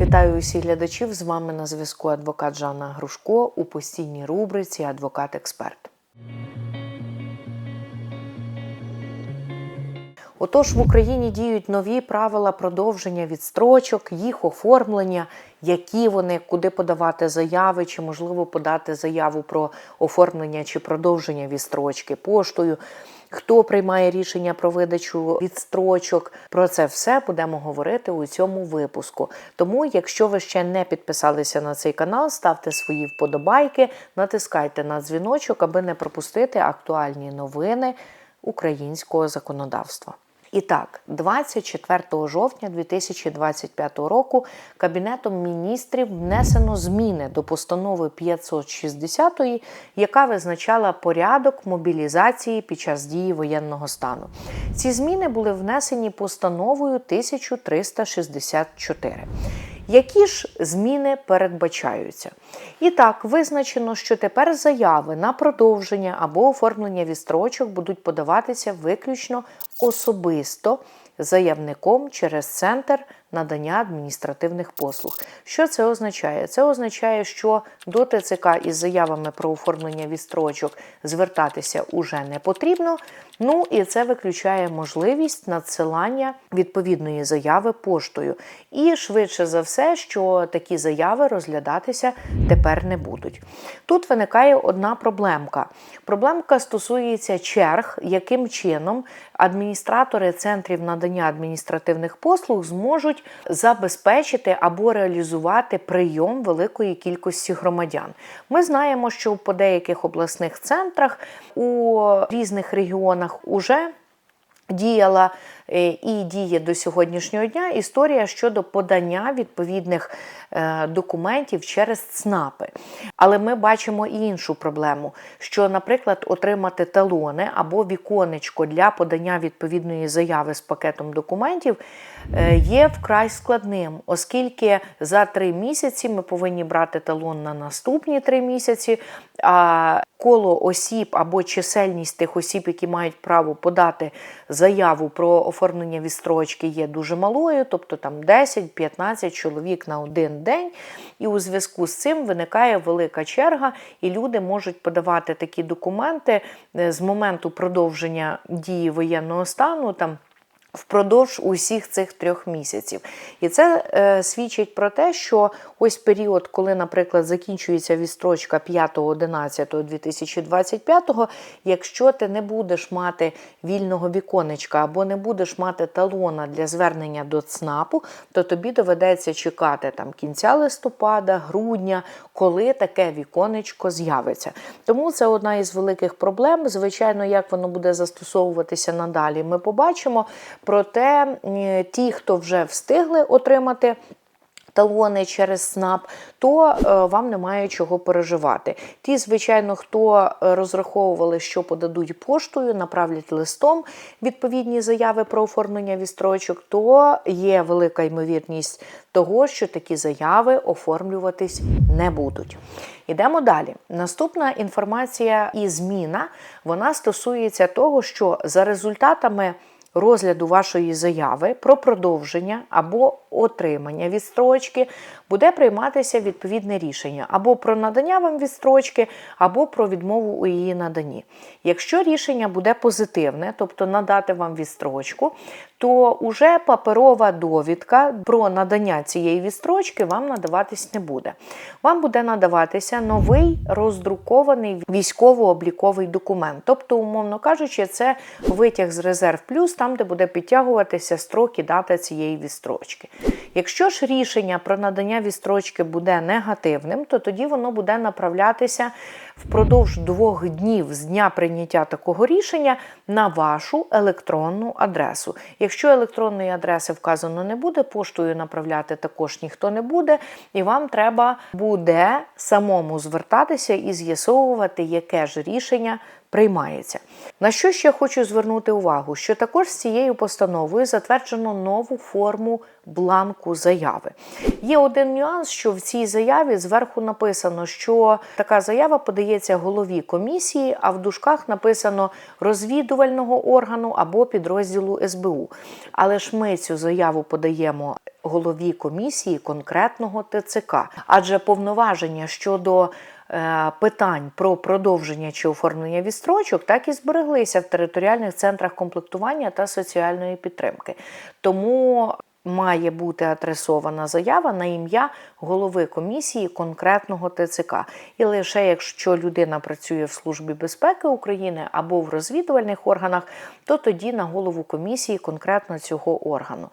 Вітаю усіх глядачів. З вами на зв'язку адвокат Жанна Грушко у постійній рубриці Адвокат-експерт. Отож, в Україні діють нові правила продовження відстрочок, їх оформлення, які вони, куди подавати заяви, чи можливо подати заяву про оформлення чи продовження відстрочки поштою. Хто приймає рішення про видачу відстрочок? Про це все будемо говорити у цьому випуску. Тому, якщо ви ще не підписалися на цей канал, ставте свої вподобайки, натискайте на дзвіночок, аби не пропустити актуальні новини українського законодавства. І так, 24 жовтня 2025 року Кабінетом міністрів внесено зміни до постанови 560, яка визначала порядок мобілізації під час дії воєнного стану. Ці зміни були внесені постановою 1364. Які ж зміни передбачаються? І так, визначено, що тепер заяви на продовження або оформлення відстрочок будуть подаватися виключно особисто заявником через центр надання адміністративних послуг. Що це означає? Це означає, що до ТЦК із заявами про оформлення відстрочок звертатися уже не потрібно. Ну і це виключає можливість надсилання відповідної заяви поштою. І швидше за все, що такі заяви розглядатися тепер не будуть. Тут виникає одна проблемка. Проблемка стосується черг, яким чином адміністратори центрів надання адміністративних послуг зможуть забезпечити або реалізувати прийом великої кількості громадян. Ми знаємо, що по деяких обласних центрах у різних регіонах уже діяла і діє до сьогоднішнього дня історія щодо подання відповідних е, документів через ЦНАПи. Але ми бачимо і іншу проблему: що, наприклад, отримати талони або віконечко для подання відповідної заяви з пакетом документів е, є вкрай складним, оскільки за три місяці ми повинні брати талон на наступні три місяці. А коло осіб або чисельність тих осіб, які мають право подати заяву про оформлення вістрочки є дуже малою, тобто там 10-15 чоловік на один день. І у зв'язку з цим виникає велика черга, і люди можуть подавати такі документи е, з моменту продовження дії воєнного стану. там Впродовж усіх цих трьох місяців. І це е, свідчить про те, що ось період, коли, наприклад, закінчується відстрочка 5.11.2025, якщо ти не будеш мати вільного віконечка або не будеш мати талона для звернення до ЦНАПу, то тобі доведеться чекати там кінця листопада, грудня, коли таке віконечко з'явиться. Тому це одна із великих проблем. Звичайно, як воно буде застосовуватися надалі, ми побачимо. Проте ті, хто вже встигли отримати талони через СНАП, то е, вам немає чого переживати. Ті, звичайно, хто е, розраховували, що подадуть поштою, направлять листом відповідні заяви про оформлення відстрочок, то є велика ймовірність того, що такі заяви оформлюватись не будуть. Ідемо далі. Наступна інформація і зміна вона стосується того, що за результатами розгляду вашої заяви про продовження або отримання відстрочки буде прийматися відповідне рішення або про надання вам відстрочки, або про відмову у її наданні. Якщо рішення буде позитивне, тобто надати вам відстрочку, то уже паперова довідка про надання цієї відстрочки вам надаватись не буде. Вам буде надаватися новий роздрукований військово-обліковий документ. Тобто, умовно кажучи, це витяг з резерв плюс, там, де буде підтягуватися строк і дата цієї відстрочки. Якщо ж рішення про надання відстрочки буде негативним, то тоді воно буде направлятися впродовж двох днів з дня прийняття такого рішення на вашу електронну адресу. Якщо електронної адреси вказано не буде, поштою направляти також ніхто не буде, і вам треба буде самому звертатися і з'ясовувати, яке ж рішення приймається. На що ще хочу звернути увагу, що також з цією постановою затверджено нову форму бланку заяви. Є один нюанс, що в цій заяві зверху написано, що така заява подається голові комісії, а в дужках написано розвідувального органу або підрозділу СБУ. Але ж ми цю заяву подаємо голові комісії конкретного ТЦК, адже повноваження щодо питань про продовження чи оформлення відстрочок так і збереглися в територіальних центрах комплектування та соціальної підтримки. Тому має бути адресована заява на ім'я голови комісії конкретного ТЦК. І лише якщо людина працює в Службі безпеки України або в розвідувальних органах, то тоді на голову комісії конкретно цього органу.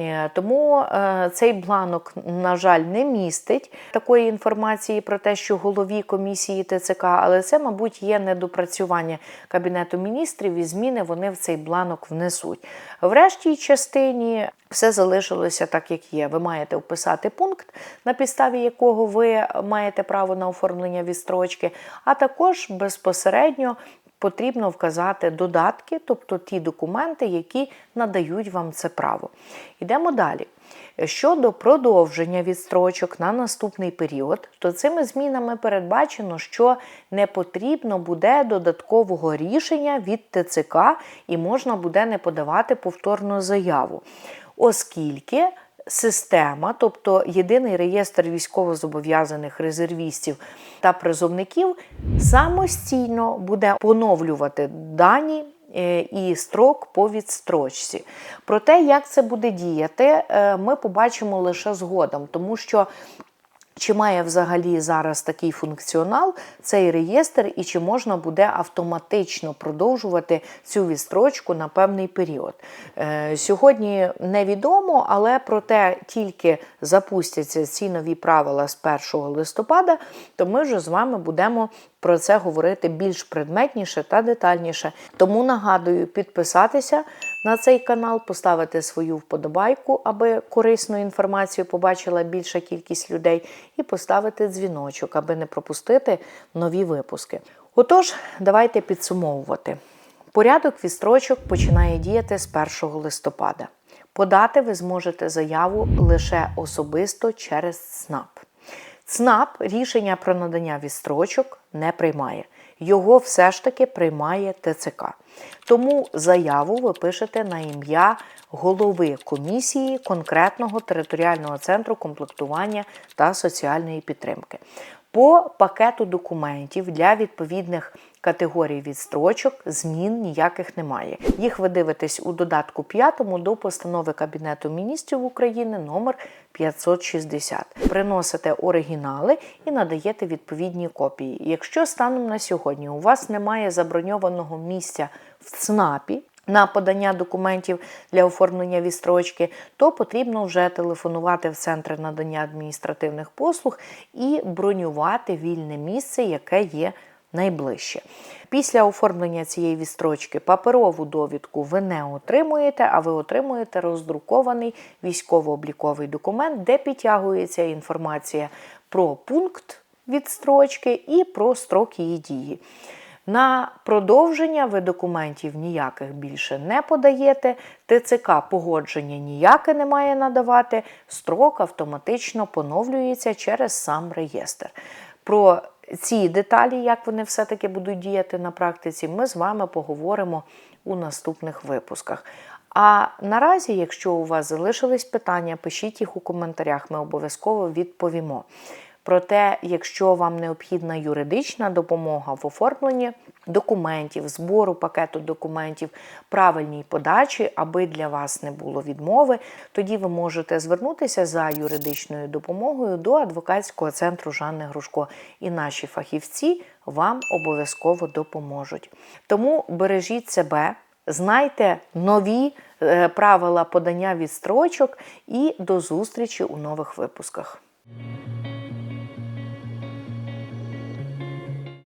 Е, Тому е, цей бланок, на жаль, не містить такої інформації про те, що голові комісії ТЦК, але це, мабуть, є недопрацювання Кабінету міністрів і зміни вони в цей бланок внесуть. В рештій частині все залишилося так, як є. Ви маєте вписати пункт, на підставі якого ви маєте право на оформлення відстрочки, а також безпосередньо потрібно вказати додатки, тобто ті документи, які надають вам це право. Йдемо далі. Щодо продовження відстрочок на наступний період, то цими змінами передбачено, що не потрібно буде додаткового рішення від ТЦК і можна буде не подавати повторну заяву, оскільки система, тобто єдиний реєстр військовозобов'язаних резервістів та призовників, самостійно буде поновлювати дані. е, І строк по відстрочці. Про те, як це буде діяти, е, ми побачимо лише згодом, тому що чи має взагалі зараз такий функціонал цей реєстр, і чи можна буде автоматично продовжувати цю відстрочку на певний період? Е, Сьогодні невідомо, але проте тільки запустяться ці нові правила з 1 листопада, то ми вже з вами будемо про це говорити більш предметніше та детальніше. Тому нагадую підписатися на цей канал, поставити свою вподобайку, аби корисну інформацію побачила більша кількість людей, і поставити дзвіночок, аби не пропустити нові випуски. Отож, давайте підсумовувати. Порядок відстрочок починає діяти з 1 листопада. Подати ви зможете заяву лише особисто через ЦНАП. ЦНАП рішення про надання відстрочок не приймає. Його все ж таки приймає ТЦК. Тому заяву ви пишете на ім'я голови комісії конкретного територіального центру комплектування та соціальної підтримки. По пакету документів для відповідних категорій відстрочок змін ніяких немає. Їх ви дивитесь у додатку 5 до постанови Кабінету міністрів України номер 560. Приносите оригінали і надаєте відповідні копії. Якщо станом на сьогодні у вас немає заброньованого місця в ЦНАПі, на подання документів для оформлення відстрочки, то потрібно вже телефонувати в центри надання адміністративних послуг і бронювати вільне місце, яке є найближче. Після оформлення цієї відстрочки паперову довідку ви не отримуєте, а ви отримуєте роздрукований військово-обліковий документ, де підтягується інформація про пункт відстрочки і про строк її дії. На продовження ви документів ніяких більше не подаєте, ТЦК погодження ніяке не має надавати, строк автоматично поновлюється через сам реєстр. Про ці деталі, як вони все-таки будуть діяти на практиці, ми з вами поговоримо у наступних випусках. А наразі, якщо у вас залишились питання, пишіть їх у коментарях, ми обов'язково відповімо. Проте, якщо вам необхідна юридична допомога в оформленні документів, збору пакету документів, правильній подачі, аби для вас не було відмови, тоді ви можете звернутися за юридичною допомогою до адвокатського центру Жанни Грушко. І наші фахівці вам обов'язково допоможуть. Тому бережіть себе, знайте нові е, правила подання відстрочок і до зустрічі у нових випусках.